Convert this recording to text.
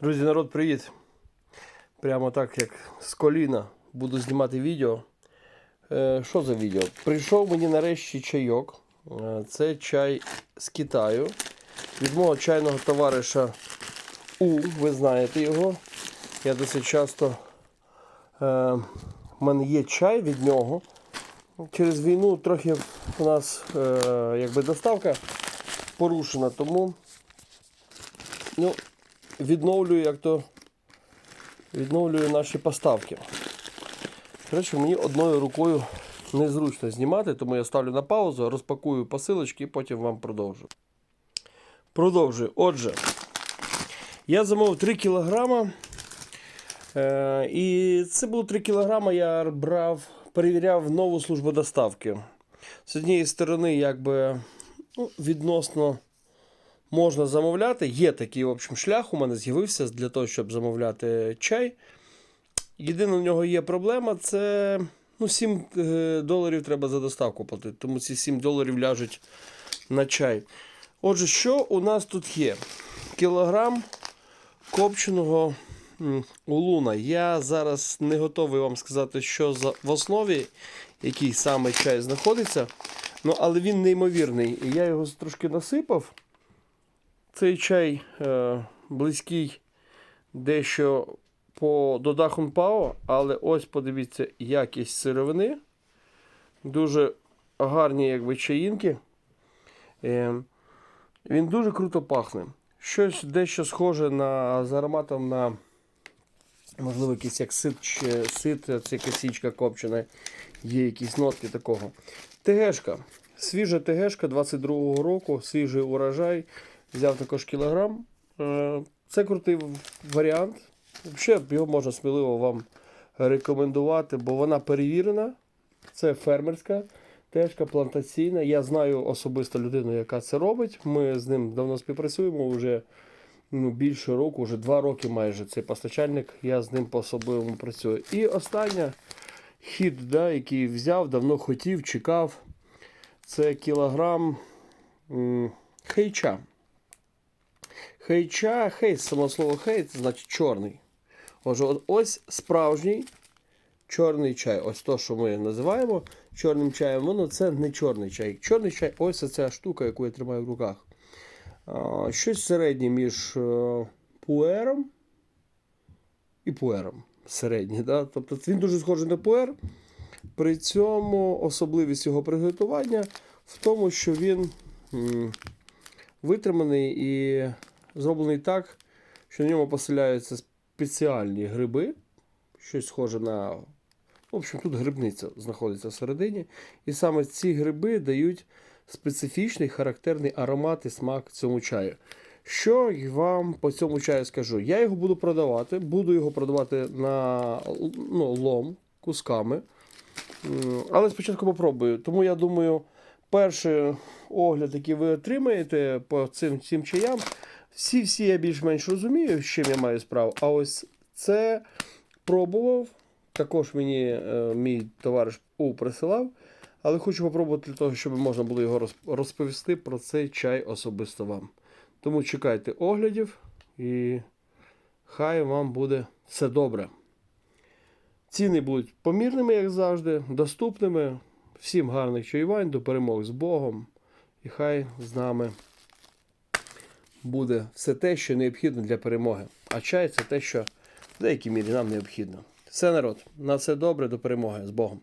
Друзі, народ, привіт! Прямо так, як з коліна буду знімати відео. Е, що за відео? Прийшов мені нарешті чайок. Е, це чай з Китаю. Від мого чайного товариша У, ви знаєте його. Я досить часто. Е, в мене є чай від нього. Через війну трохи у нас е, якби доставка порушена, тому ну, відновлюю як то відновлюю наші поставки. Коротше, мені одною рукою незручно знімати, тому я ставлю на паузу, розпакую посилочки і потім вам продовжу. Продовжую. Отже, я замовив 3 кілограма. Е, і це було 3 кілограма, я брав, перевіряв нову службу доставки. З однієї сторони, якби ну, відносно можна замовляти. Є такий в общем, шлях у мене з'явився для того, щоб замовляти чай. Єдина в нього є проблема це ну, 7 е, доларів треба за доставку платити, тому ці 7 доларів ляжуть на чай. Отже, що у нас тут є? Кілограм копченого улуна. Я зараз не готовий вам сказати, що за, в основі який саме чай знаходиться. Ну, але він неймовірний. Я його трошки насипав. Цей чай е, близький дещо по до Дахунпао, але ось подивіться якість сировини. Дуже гарні якби, чаїнки. Е, він дуже круто пахне. Щось дещо схоже на, з ароматом на, можливо, якийсь як сит, чи сит це косічка копчена. Є якісь нотки такого. ТГшка. Свіжа ТГшка 22-го року, свіжий урожай. Взяв також кілограм. Е, Це крутий варіант. Взагалі його можна сміливо вам рекомендувати, бо вона перевірена. Це фермерська тежка, плантаційна. Я знаю особисто людину, яка це робить. Ми з ним давно співпрацюємо вже ну, більше року, вже два роки майже цей постачальник. Я з ним по особливому працюю. І остання хід, да, який взяв, давно хотів, чекав. Це кілограм хейча. Хейча, хейт, само слово хейт, значить чорний. Отже, ось справжній чорний чай. Ось то, що ми називаємо чорним чаєм, воно це не чорний чай. Чорний чай ось ця штука, яку я тримаю в руках. Щось середнє між е, пуером і пуером. Середній, да? Тобто він дуже схожий на пуер. При цьому особливість його приготування в тому, що він витриманий і зроблений так, що на ньому поселяються спеціальні гриби, щось схоже на. В общем, тут грибниця знаходиться всередині. І саме ці гриби дають специфічний характерний аромат і смак цьому чаю. Що я вам по цьому чаю скажу? Я його буду продавати, буду його продавати на ну, лом кусками. Але спочатку попробую. Тому я думаю, перший огляд, який ви отримаєте по цим, цим чаям, всі всі я більш-менш розумію, з чим я маю справу. А ось це пробував. Також мені е, мій товариш У присилав. Але хочу попробувати для того, щоб можна було його розповісти про цей чай особисто вам. Тому чекайте оглядів і хай вам буде все добре. Ціни будуть помірними, як завжди, доступними. Всім гарних чаювань, до перемог з Богом. І хай з нами буде все те, що необхідно для перемоги. А чай це те, що в деякій мірі нам необхідно. Все народ, на все добре, до перемоги з Богом.